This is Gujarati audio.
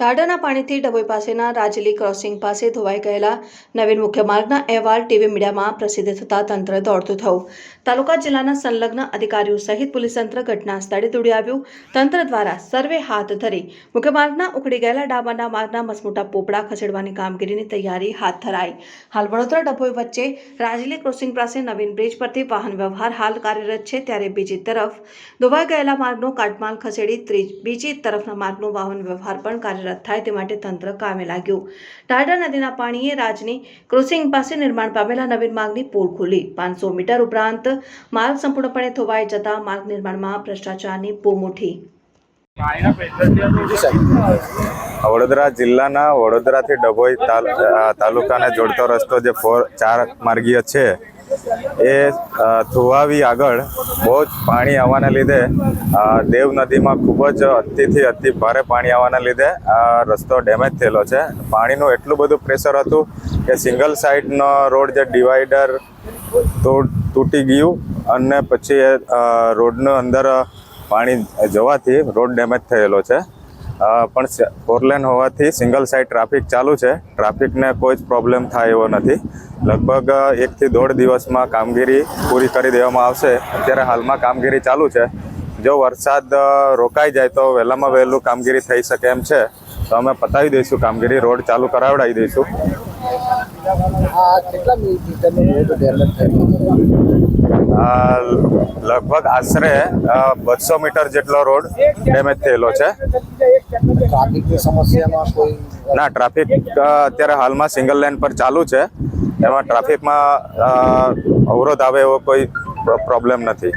ટાડાના પાણીથી ડભોઈ પાસેના રાજલી ક્રોસિંગ પાસે ધોવાઈ ગયેલા નવીન મુખ્ય માર્ગના અહેવાલ ટીવી મીડિયામાં પ્રસિદ્ધ થતાં તંત્ર દોડતું થયું. તાલુકા જિલ્લાના સંલગ્ન અધિકારીઓ સહિત પોલીસ તંત્ર ઘટના સ્થળે દોડી આવ્યું. તંત્ર દ્વારા સર્વે હાથ ધરી મુખ્ય માર્ગના ઉખડી ગયેલા ડાબાના માર્ગના મસમોટા પોપડા ખસેડવાની કામગીરીની તૈયારી હાથ ધરાઈ. હાલ વડોદરા ડભોઈ વચ્ચે રાજલી ક્રોસિંગ પાસે નવીન બ્રિજ પરથી વાહન વ્યવહાર હાલ કાર્યરત છે. ત્યારે બીજી તરફ ધોવાઈ ગયેલા માર્ગનો કાટમાલ ખસેડી બીજી તરફના માર્ગનો વાહન વ્યવહાર પણ કાર્યરત થાય તે માટે તંત્ર કામે લાગ્યું. ટાડા નદીના પાણીએ રાજની ક્રોસિંગ પાસે નિર્માણ પામેલા નવીન માર્ગની પોલ ખોલી. પાંચસો મીટર ઉપરાંત માર્ગ સંપૂર્ણપણે થોવાઈ જતા માર્ગ નિર્માણમાં ભ્રષ્ટાચારની બૂમ ઉઠી વડોદરા જિલ્લાના વડોદરાથી ડભોઈ તાલુકાને જોડતો રસ્તો જે ફોર, ચાર માર્ગીય છે એ ધોવાવી આગળ બહુ જ પાણી આવવાના લીધે દેવ નદીમાં ખૂબ જ અતિથી અતિ ભારે પાણી આવવાના લીધે આ રસ્તો ડેમેજ થયેલો છે. પાણીનું એટલું બધું પ્રેશર હતું કે સિંગલ સાઈડનો રોડ જે ડિવાઈડર તૂટી ગયું અને પછી એ રોડનો અંદર પાણી જવાથી રોડ ડેમેજ થયેલો છે. પણ ફોરલેન હોવાથી સિંગલ સાઈડ ટ્રાફિક ચાલુ છે. ટ્રાફિકને કોઈ જ પ્રોબ્લેમ થાય એવો નથી. લગભગ એકથી દોઢ દિવસમાં કામગીરી પૂરી કરી દેવામાં આવશે. અત્યારે હાલમાં કામગીરી ચાલુ છે. જો વરસાદ રોકાઈ જાય તો વહેલામાં વહેલું કામગીરી થઈ શકે એમ છે. તો અમે પતાવી દઈશું કામગીરી. રોડ ચાલુ કરાવડાવી દઈશું. લગભગ આશરે બસો મીટર જેટલો રોડ ડેમેજ થયેલો છે. ટ્રાફિકની સમસ્યામાં કોઈ ના, ટ્રાફિક અત્યારે હાલમાં સિંગલ લેન પર ચાલુ છે. એમાં ટ્રાફિકમાં અવરોધ આવે એવો કોઈ પ્રોબ્લેમ નથી.